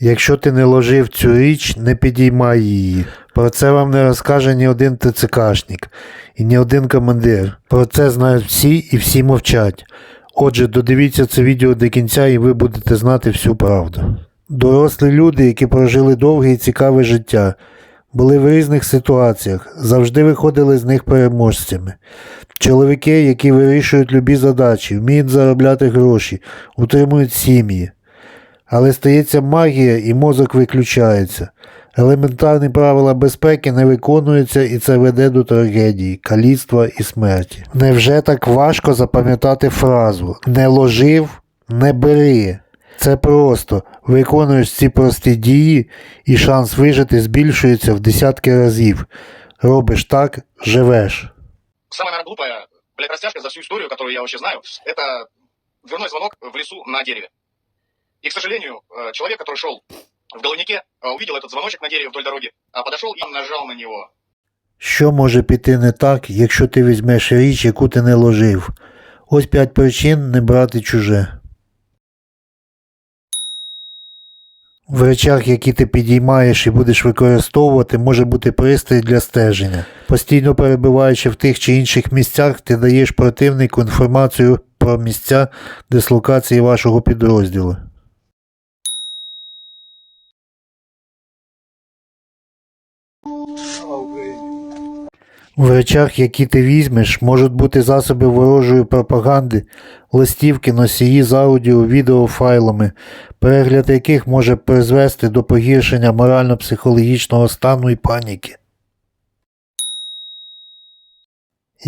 Якщо ти не ложив цю річ, не підіймай її. Про це вам не розкаже ні один ТЦКшник і ні один командир. Про це знають всі і всі мовчать. Отже, додивіться це відео до кінця і ви будете знати всю правду. Дорослі люди, які прожили довге і цікаве життя, були в різних ситуаціях, завжди виходили з них переможцями. Чоловіки, які вирішують любі задачі, вміють заробляти гроші, утримують сім'ї. Але стається магія і мозок виключається. Елементарні правила безпеки не виконуються і це веде до трагедії, каліцтва і смерті. Невже так важко запам'ятати фразу не ложив, не бери. Це просто виконуєш ці прості дії, і шанс вижити збільшується в десятки разів. Робиш так, живеш. Наверное, глупая, блядь, растяжка за всю историю, которую я вообще знаю, это дверной звонок в лесу на дереве. И, к сожалению, э, человек, который шел в головнике, э, увидел этот звоночек на дереве вдоль дороги, а подошел и нажал на него. Що може піти не так, якщо ти візьмеш річ, яку ти не ложив? Ось п'ять причин не брати чуже. В речах, які ти підіймаєш і будеш використовувати, може бути пристрій для стеження. Постійно перебуваючи в тих чи інших місцях, ти даєш противнику інформацію про місця дислокації вашого підрозділу. В речах, які ти візьмеш, можуть бути засоби ворожої пропаганди, листівки, носії з аудіо, відеофайлами, перегляд яких може призвести до погіршення морально-психологічного стану і паніки.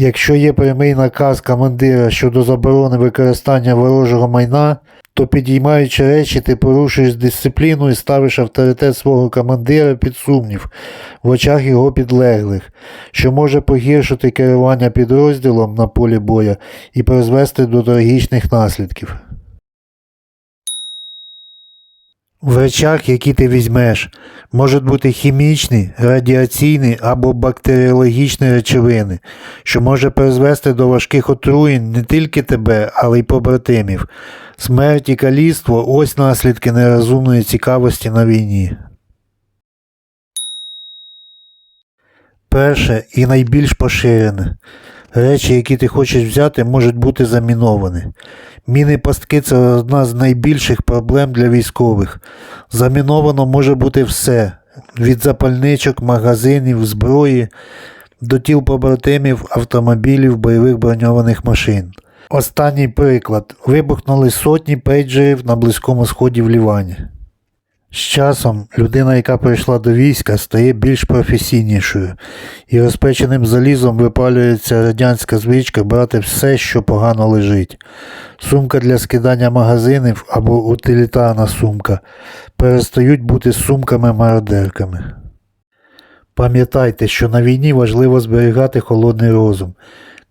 Якщо є прямий наказ командира щодо заборони використання ворожого майна, то підіймаючи речі, ти порушуєш дисципліну і ставиш авторитет свого командира під сумнів в очах його підлеглих, що може погіршити керування підрозділом на полі боя і призвести до трагічних наслідків. В речах, які ти візьмеш, можуть бути хімічні, радіаційні або бактеріологічні речовини, що може призвести до важких отруєнь не тільки тебе, але й побратимів. Смерть і каліцтво – ось наслідки нерозумної цікавості на війні. Перше і найбільш поширене. Речі, які ти хочеш взяти, можуть бути заміновані. Міни пастки це одна з найбільших проблем для військових. Заміновано може бути все: від запальничок, магазинів, зброї до тіл побратимів, автомобілів, бойових броньованих машин. Останній приклад. Вибухнули сотні пейджерів на Близькому Сході в Лівані. З часом людина, яка прийшла до війська, стає більш професійнішою, і розпеченим залізом випалюється радянська звичка брати все, що погано лежить. Сумка для скидання магазинів або утилітарна сумка перестають бути сумками-мародерками. Пам'ятайте, що на війні важливо зберігати холодний розум.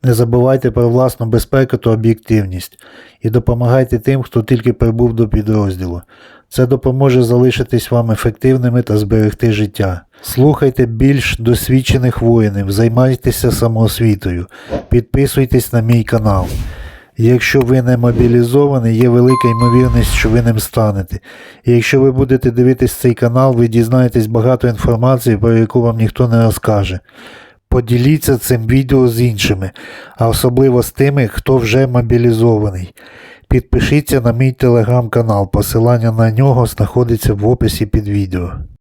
Не забувайте про власну безпеку та об'єктивність і допомагайте тим, хто тільки прибув до підрозділу. Це допоможе залишитись вам ефективними та зберегти життя. Слухайте більш досвідчених воїнів, займайтеся самоосвітою, підписуйтесь на мій канал. Якщо ви не мобілізований, є велика ймовірність, що ви ним станете. І якщо ви будете дивитись цей канал, ви дізнаєтесь багато інформації, про яку вам ніхто не розкаже. Поділіться цим відео з іншими, а особливо з тими, хто вже мобілізований. Підпишіться на мій телеграм-канал, посилання на нього знаходиться в описі під відео.